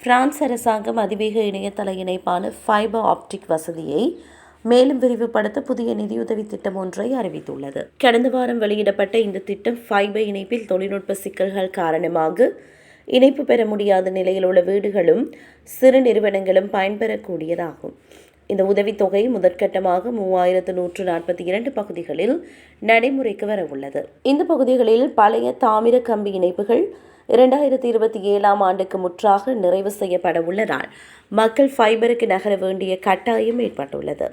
France அரசாங்கம் அதிவேக இணையதள இணைப்பான ஃபைபர் ஆப்டிக் வசதியை மேலும் விரிவுபடுத்த புதிய நிதியுதவி திட்டம் ஒன்றை அறிவித்துள்ளது. கடந்த வாரம் வெளியிடப்பட்ட இந்த திட்டம் ஃபைபர் இணைப்பில் தொழில்நுட்ப சிக்கல்கள் காரணமாக இணைப்பு பெற முடியாத நிலையில் உள்ள வீடுகளும் சிறு நிறுவனங்களும் பயன்பெறக்கூடியதாகும். இந்த உதவித்தொகை முதற்கட்டமாக மூவாயிரத்து நூற்று நாற்பத்தி இரண்டு பகுதிகளில் நடைமுறைக்கு வர உள்ளது இந்த பகுதிகளில் பழைய தாமிர கம்பி இணைப்புகள் இரண்டாயிரத்தி இருபத்தி ஏழாம் ஆண்டுக்கு முற்றாக நிறைவு செய்யப்பட உள்ளதால் மக்கள் ஃபைபருக்கு நகர வேண்டிய கட்டாயம் ஏற்பட்டுள்ளது.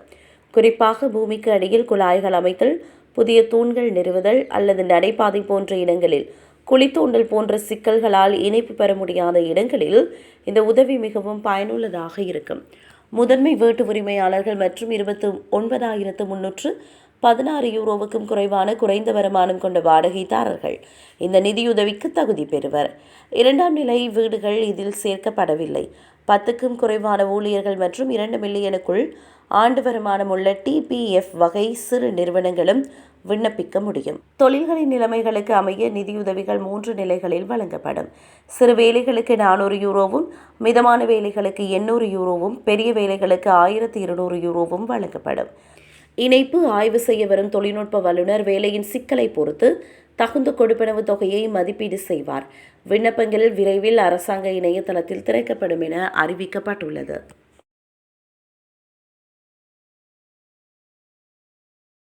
குறிப்பாக பூமிக்கு அடியில் குழாய்கள் அமைத்தல் புதிய தூண்கள் நிறுவுதல் அல்லது நடைபாதை போன்ற இடங்களில் குழித்தூண்டல் போன்ற சிக்கல்களால் இணைப்பு பெற முடியாத இடங்களில் இந்த உதவி மிகவும் பயனுள்ளதாக இருக்கும். முதன்மை வீட்டு உரிமையாளர்கள் மற்றும் இருபத்து ஒன்பதாயிரத்து முன்னூற்று பதினாறு யூரோவுக்கும் குறைவான குறைந்த வருமானம் கொண்ட வாடகைதாரர்கள். இந்த நிதியுதவிக்கு தகுதி பெறுவர். இரண்டாம் நிலை வீடுகள் இதில் சேர்க்கப்படவில்லை. பத்துக்கும் குறைவான ஊழியர்கள் மற்றும் இரண்டு மில்லியனுக்குள் ஆண்டு வருமானம் உள்ள டிபிஎஃப் வகை சிறு நிறுவனங்களும் விண்ணப்பிக்க முடியும். தொழில்களின் நிலைமைகளுக்கு அமைய நிதியுதவிகள் மூன்று நிலைகளில் வழங்கப்படும். சிறு வேலைகளுக்கு நானூறு யூரோவும் மிதமான வேலைகளுக்கு எண்ணூறு யூரோவும் பெரிய வேலைகளுக்கு ஆயிரத்தி இருநூறு யூரோவும் வழங்கப்படும். இணைப்பு ஆய்வு செய்ய வரும் தொழில்நுட்ப வல்லுநர் வேலையின் சிக்கலை பொறுத்து தகுந்த கொடுப்பனவு தொகையை மதிப்பீடு செய்வார். விண்ணப்பங்கள் விரைவில் அரசாங்க இணையதளத்தில் திறக்கப்படும் என அறிவிக்கப்பட்டுள்ளது.